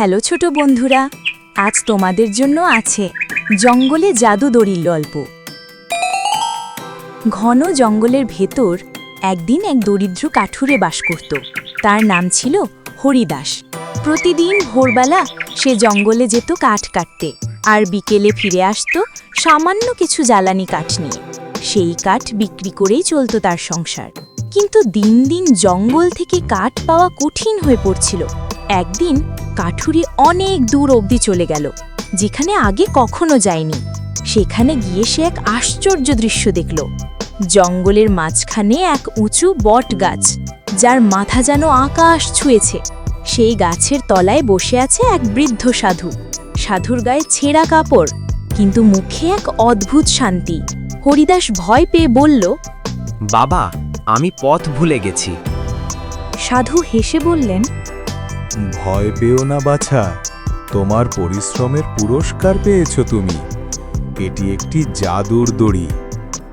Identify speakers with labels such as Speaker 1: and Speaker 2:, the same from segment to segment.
Speaker 1: Hello ছোট বন্ধুরা, আজ তোমাদের জন্য আছে জঙ্গলে জাদু দড়ির গল্প। ঘন জঙ্গলের ভেতর একদিন এক দরিদ্র কাঠুরে বাস করত। তার নাম ছিল হরিদাস। প্রতিদিন ভোরবেলা সে জঙ্গলে যেত কাঠ কাটতে আর বিকেলে ফিরে আসতো সামান্য কিছু জ্বালানি কাঠ নিয়ে। সেই কাঠ বিক্রি করেই চলতো তার সংসার। কিন্তু দিন দিন জঙ্গল থেকে কাঠ পাওয়া কঠিন হয়ে পড়ছিল। একদিন কাঠুরি অনেক দূর অবধি চলে গেল যেখানে আগে কখনো যায়নি। সেখানে গিয়ে সে এক আশ্চর্য দৃশ্য দেখল। জঙ্গলের মাঝখানে এক উঁচু বট গাছ যার মাথা যেন আকাশ ছুঁয়েছে। সেই গাছের তলায় বসে আছে এক বৃদ্ধ সাধু। সাধুর গায়ে ছেঁড়া কাপড় কিন্তু মুখে এক অদ্ভুত শান্তি। হরিদাস ভয় পেয়ে বলল
Speaker 2: বাবা আমি পথ ভুলে গেছি।
Speaker 1: সাধু হেসে বললেন
Speaker 3: ভয় পেও না বাছা। তোমার পরিশ্রমের পুরস্কার পেয়েছ তুমি। এটি একটি জাদুর দড়ি।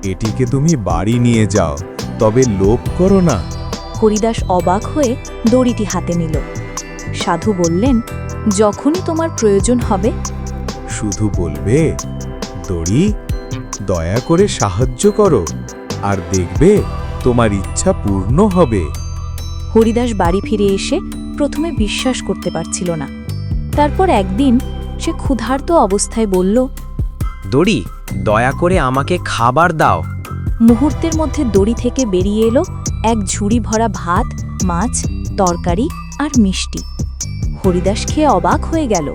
Speaker 3: এটিকে তুমি বাড়ি নিয়ে যাও তবে লোভ করো না।
Speaker 1: হরিদাস অবাক হয়ে দড়িটি হাতে নিল। সাধু বললেন যখনই তোমার প্রয়োজন হবে।
Speaker 3: শুধু বলবে দড়ি দয়া করে সাহায্য করো আর দেখবে তোমার ইচ্ছা পূর্ণ হবে।
Speaker 1: হরিদাস বাড়ি ফিরে এসে প্রথমে বিশ্বাস করতে পারছিল না। তারপর একদিন সে ক্ষুধার্ত অবস্থায় বলল
Speaker 2: দড়ি দয়া করে আমাকে খাবার দাও।
Speaker 1: মুহূর্তের মধ্যে দড়ি থেকে বেরিয়ে এলো এক ঝুড়ি ভরা ভাত মাছ তরকারি আর মিষ্টি। হরিদাস খেয়ে অবাক হয়ে গেল।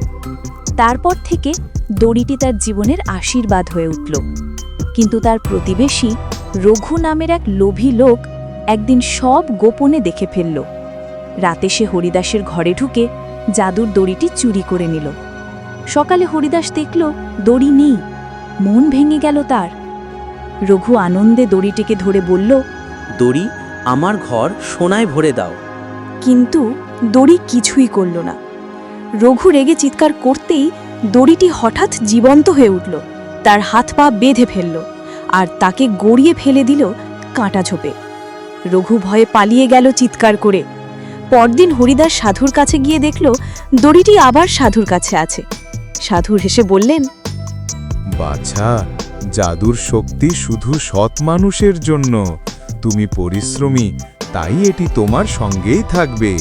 Speaker 1: তারপর থেকে দড়িটি তার জীবনের আশীর্বাদ হয়ে উঠল। কিন্তু তার প্রতিবেশী রঘু নামের এক লোভী লোক একদিন সব গোপনে দেখে ফেলল। রাতে সে হরিদাসের ঘরে ঢুকে জাদুর দড়িটি চুরি করে নিল। সকালে হরিদাস দেখল দড়ি নেই মন ভেঙে গেল তার। রঘু আনন্দে দড়িটিকে ধরে বলল
Speaker 4: দড়ি আমার ঘর সোনায় ভরে দাও।
Speaker 1: কিন্তু দড়ি কিছুই করল না। রঘু রেগে চিৎকার করতেই দড়িটি হঠাৎ জীবন্ত হয়ে উঠল তার হাত পা বেঁধে ফেলল আর তাকে গড়িয়ে ফেলে দিল কাঁটা ঝোপে। রঘু ভয়ে পালিয়ে গেল চিৎকার করে। পরদিন হরিদাস সাধুর কাছে গিয়ে দেখল দড়িটি আবার সাধুর কাছে আছে। সাধুর হেসে বললেন
Speaker 3: বাছা জাদুর শক্তি শুধু সৎ মানুষের জন্য। তুমি পরিশ্রমী তাই এটি তোমার সঙ্গেই থাকবে।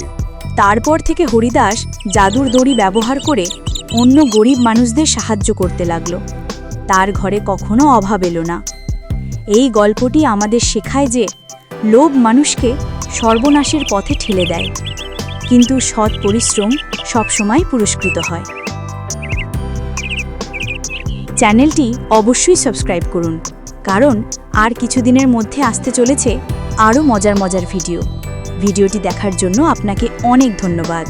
Speaker 1: তারপর থেকে হরিদাস জাদুর দড়ি ব্যবহার করে অন্য গরিব মানুষদের সাহায্য করতে লাগল। তার ঘরে কখনো অভাব এলো না। এই গল্পটি আমাদের শেখায় যে লোভ মানুষকে সর্বনাশের পথে ঠেলে দেয়। কিন্তু সৎ পরিশ্রম সবসময় পুরস্কৃত হয়। চ্যানেলটি অবশ্যই সাবস্ক্রাইব করুন, কারণ আর কিছুদিনের মধ্যে আসতে চলেছে আরও মজার মজার ভিডিও। ভিডিওটি দেখার জন্য আপনাকে অনেক ধন্যবাদ।